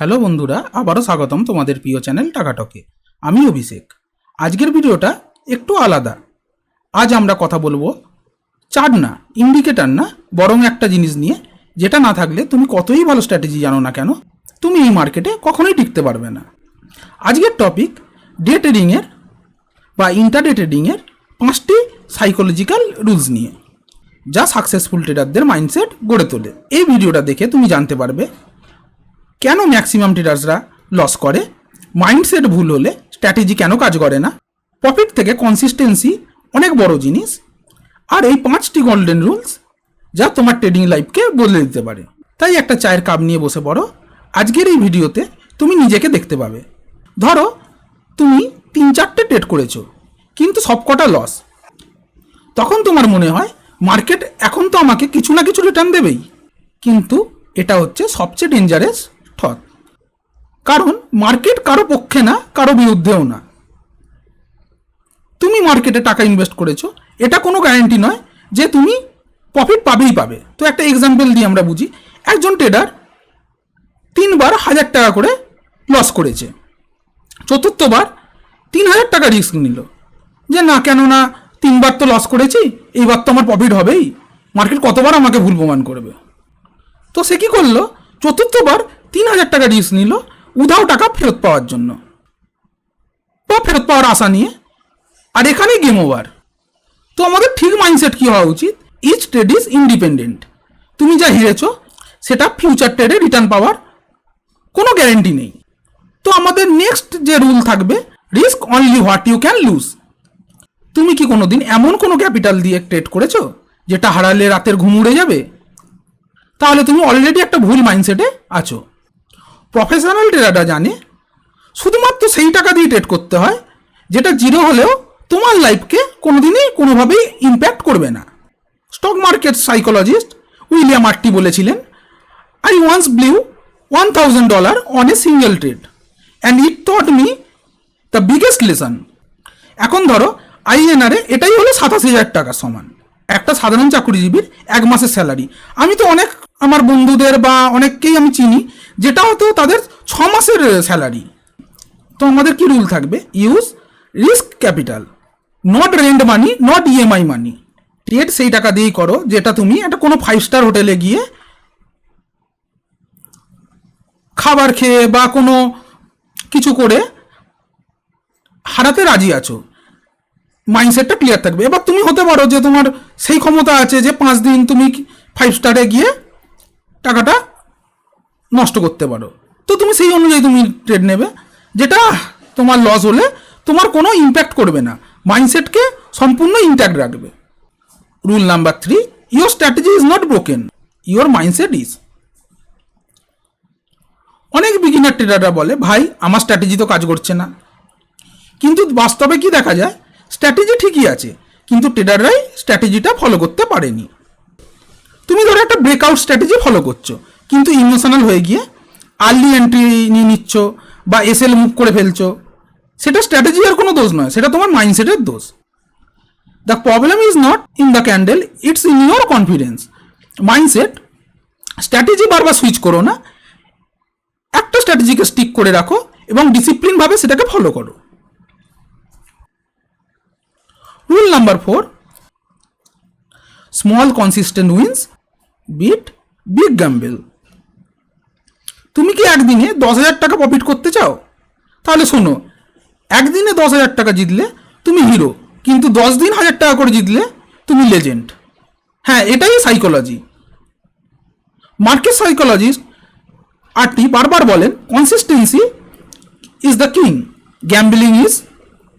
Hello বন্ধুরা, আবারও স্বাগতম তোমাদের প্রিয় চ্যানেল টাকাটকে আমি অভিষেক। আজকের ভিডিওটা একটু আলাদা। আজ আমরা কথা বলব চার্ট না ইন্ডিকেটার না, বরং একটা জিনিস নিয়ে, যেটা না থাকলে তুমি কতই ভালো স্ট্র্যাটেজি জানো না কেন, তুমি এই মার্কেটে কখনোই টিকতে পারবে না। আজকের টপিক ডে ট্রেডিংয়ের বা ইন্টারডে ট্রেডিংয়ের পাঁচটি সাইকোলজিক্যাল রুলস নিয়ে, যা সাকসেসফুল ট্রেডারদের মাইন্ডসেট গড়ে তোলে। এই ভিডিওটা দেখে তুমি জানতে পারবে কেন ম্যাক্সিমাম ট্রেডার্সরা লস করে? মাইন্ডসেট ভুল হলে স্ট্র্যাটেজি কেন কাজ করে না? প্রফিট থেকে কনসিস্টেন্সি অনেক বড় জিনিস। আর এই পাঁচটি গোল্ডেন রুলস যা তোমার ট্রেডিং লাইফকে বদলে দিতে পারে। তাই একটা চায়ের কাপ নিয়ে বসে পড়ো। আজকের এই ভিডিওতে তুমি নিজেকে দেখতে পাবে। ধরো, তুমি তিন চারটে ট্রেড করেছ, কিন্তু সবকটা লস তখন তোমার মনে হয় মার্কেট এখন তো আমাকে কিছু না কিছু রিটার্ন দেবেই। কিন্তু এটা হচ্ছে সবচেয়ে ডেঞ্জারাস ঠত কারণ মার্কেট কারও পক্ষে না, কারও বিরুদ্ধেও না। তুমি মার্কেটে টাকা ইনভেস্ট করেছ, এটা কোনো গ্যারেন্টি নয় যে তুমি প্রফিট পাবেই পাবে। তো একটা এক্সাম্পল দিয়ে আমরা বুঝি। একজন ট্রেডার তিনবার হাজার টাকা করে লস করেছে। চতুর্থবার তিন হাজার টাকা রিস্ক নিল। যে না কেননা তিনবার তো লস করেছি, এইবার তো আমার প্রফিট হবেই। মার্কেট কতবার আমাকে ভুল প্রমাণ করবে? তো সে কী করল? চতুর্থবার তিন হাজার টাকা রিস্ক নিল, উধাও টাকা ফেরত পাওয়ার জন্য। বা ফেরত পাওয়ার আশা নিয়ে, আর এখানে গেম ওভার তো আমাদের ঠিক মাইন্ডসেট কি হওয়া উচিত? ইচ ট্রেড ইজ ইন্ডিপেন্ডেন্ট তুমি যা হেরেছ, সেটা ফিউচার ট্রেডে রিটার্ন পাওয়ার কোনো গ্যারেন্টি নেই। তো আমাদের নেক্সট যে রুল থাকবে risk only what you can lose তুমি কি কোনো দিন এমন কোনো ক্যাপিটাল দিয়ে ট্রেড করেছ, যেটা হারালে রাতের ঘুম উড়ে যাবে? তাহলে তুমি অলরেডি একটা ভুল মাইন্ডসেটে আছো। প্রফেশনাল ট্রেডাররা জানে, শুধুমাত্র সেই টাকা দিয়ে ট্রেড করতে হয়, যেটা জিরো হলেও তোমার লাইফকে কোনোদিনই কোনোভাবেই ইম্প্যাক্ট করবে না। Stock market psychologist William Arty বলেছিলেন I once blew one thousand dollar on a single trade and it taught me the biggest lesson এখন ধরো আইএনআরে এটাই হলো সাতাশ হাজার টাকা সমান। একটা সাধারণ চাকরিজীবীর এক মাসের স্যালারি আমি তো অনেক আমার বন্ধুদের বা অনেককেই আমি চিনি যেটা হয়তো তাদের ছ মাসের স্যালারি তো আমাদের কি রুল থাকবে? Use risk capital not rent money not EMI money trade সেই টাকা দিয়েই করো, যেটা তুমি একটা কোনো ফাইভ স্টার হোটেলে গিয়ে খাবার খেয়ে বা কোনো কিছু করে হারাতে রাজি আছো। মাইন্ডসেটটা ক্লিয়ার থাকবে। এবার তুমি হতে পারো যে তোমার সেই ক্ষমতা আছে যে পাঁচ দিন তুমি ফাইভ স্টারে গিয়ে টাকাটা নষ্ট করতে পারো। তো তুমি সেই অনুযায়ী তুমি ট্রেড নেবে, যেটা তোমার লস হলে তোমার কোনো ইম্প্যাক্ট করবে না। মাইন্ডসেটকে সম্পূর্ণ ইন্ট্যাক্ট রাখবে। Rule number three your strategy is not broken your mindset is অনেক বিগিনার ট্রেডাররা বলে, ভাই, আমার স্ট্র্যাটেজি তো কাজ করছে না। কিন্তু বাস্তবে কি দেখা যায় স্ট্র্যাটেজি ঠিকই আছে, কিন্তু ট্রেডাররাই স্ট্র্যাটেজিটা ফলো করতে পারেনি। তুমি ধরো একটা ব্রেকআউট স্ট্র্যাটেজি ফলো করছ, কিন্তু ইমোশনাল হয়ে গিয়ে আর্লি এন্ট্রি নিয়ে নিচ্ছ বা এসএল মুভ করে ফেলছো, সেটা স্ট্র্যাটেজি আর কোনো দোষ নয়, সেটা তোমার মাইন্ডসেটের দোষ। The problem is not in the candle it's in your confidence mindset strategy বারবার সুইচ করো না, একটা স্ট্র্যাটেজিকে স্টিক করে রাখো এবং ডিসিপ্লিনভাবে সেটাকে ফলো করো। Rule number four small consistent wins beat big gamble তুমি কি একদিনে দশ হাজার টাকা প্রফিট করতে চাও? তাহলে শোনো, একদিনে দশ হাজার টাকা জিতলে তুমি হিরো কিন্তু দশ দিন হাজার টাকা করে জিতলে তুমি লেজেন্ড হ্যাঁ এটাই সাইকোলজি মার্কেট সাইকোলজিস্ট আরটি বারবার বলেন consistency is the king gambling is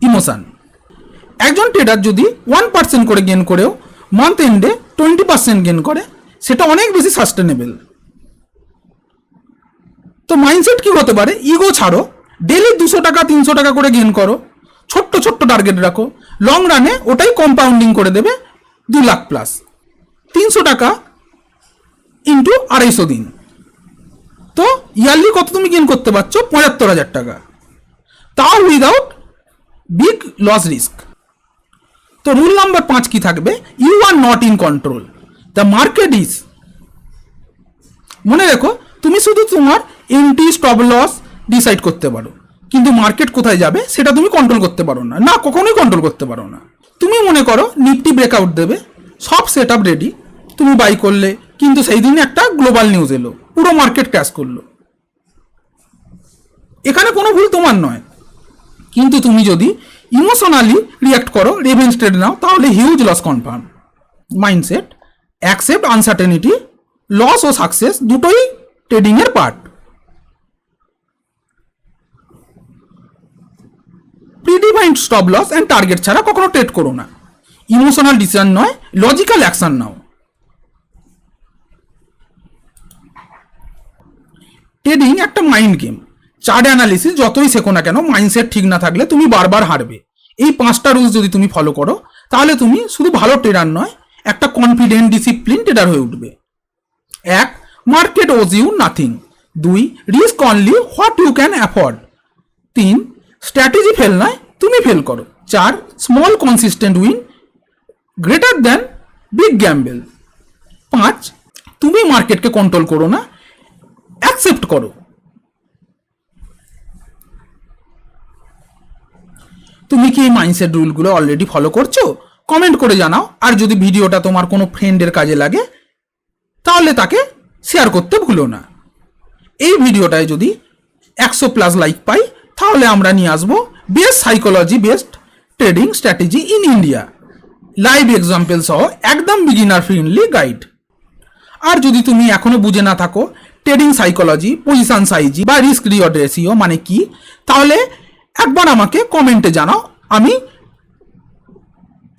emotion একজন ট্রেডার যদি ওয়ান পার্সেন্ট করে গেন করেও মান্থ এন্ডে টোয়েন্টি পার্সেন্ট গেন করে সেটা অনেক বেশি সাস্টেনেবল তো মাইন্ডসেট কি হতে পারে? ইগো ছাড়ো। ডেলি দুশো টাকা, তিনশো টাকা করে গেন করো। ছোট্ট ছোট্ট টার্গেট রাখো। লং রানে ওটাই কম্পাউন্ডিং করে দেবে দু লাখ প্লাস তিনশো টাকা ইন্টু আড়াইশো দিন। তো ইয়ারলি কত তুমি গেন করতে পারছ? পঁচাত্তর হাজার টাকা। তাও উইদাউট বিগ লস রিস্ক তো রুল নাম্বার পাঁচ কি থাকবে? You are not in control the market is মনে রেখো, তুমি শুধু তোমার এন্টি স্টপ লস ডিসাইড করতে পারো। কিন্তু মার্কেট কোথায় যাবে সেটা তুমি কন্ট্রোল করতে পারো না। না, কখনোই কন্ট্রোল করতে পারো না। তুমি মনে করো নিফটি ব্রেকআউট দেবে, সব সেট আপ রেডি তুমি বাই করলে, কিন্তু সেই দিনে একটা গ্লোবাল নিউজ এলো, পুরো মার্কেট ক্র্যাশ করল। এখানে কোনো ভুল তোমার নয়। কিন্তু তুমি যদি ইমোশনালি রিয়াক্ট করো রেভেন্স ট্রেড নাও, তাহলে huge loss confirm mindset accept uncertainty loss ও সাকসেস দুটোই ট্রেডিংয়ের part predefined stop loss and target ছাড়া কখনো ট্রেড করো না। ইমোশনাল ডিসিশন নয় লজিক্যাল অ্যাকশন নাও। ট্রেডিং একটা মাইন্ড গেম চার্ট অ্যানালিসিস যতই শেখো না কেন মাইন্ডসেট ঠিক না থাকলে তুমি বারবার হারবে। এই পাঁচটা রুলস যদি তুমি ফলো করো, তাহলে তুমি শুধু ভালো ট্রেডার নয় একটা কনফিডেন্ট ডিসিপ্লিন ট্রেডার হয়ে উঠবে। এক মার্কেট ওজ ইউ নাথিং দুই risk only what you can afford তিন স্ট্র্যাটেজি ফেল নয় তুমি ফেল করো। চার small consistent win greater than big gamble পাঁচ, তুমি মার্কেটকে কন্ট্রোল করো না অ্যাকসেপ্ট করো। তুমি কি এই মাইন্ডসেট রুলগুলো অলরেডি ফলো করছ? কমেন্ট করে জানাও। আর যদি ভিডিওটা তোমার কোনো ফ্রেন্ডের কাজে লাগে, তাহলে তাকে শেয়ার করতে ভুলো না। এই ভিডিওটায় যদি একশো প্লাস লাইক পাই, তাহলে আমরা নিয়ে আসব best psychology best trading strategy in India live example সহ একদম বিগিনার ফ্রেন্ডলি গাইড আর যদি তুমি এখনও বুঝে না থাকো ট্রেডিং সাইকোলজি পজিশন সাইজি বা রিস্ক রিওয়ার্ড মানে কি, তাহলে একবার আমাকে কমেন্টে জানাও। আমি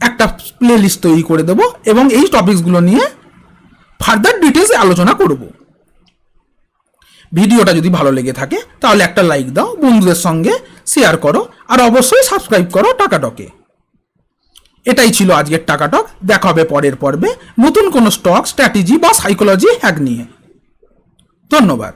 একটা প্লে লিস্ট তৈরি করে দেবো এবং এই টপিকসগুলো নিয়ে ফার্দার ডিটেলস আলোচনা করব। ভিডিওটা যদি ভালো লেগে থাকে, তাহলে একটা লাইক দাও, বন্ধুদের সঙ্গে শেয়ার করো, আর অবশ্যই সাবস্ক্রাইব করো টাকাটকে এটাই ছিল আজকের টাকাটক দেখা হবে পরের পর্বে নতুন কোনো স্টক স্ট্র্যাটেজি বা সাইকোলজি হ্যাক নিয়ে। ধন্যবাদ।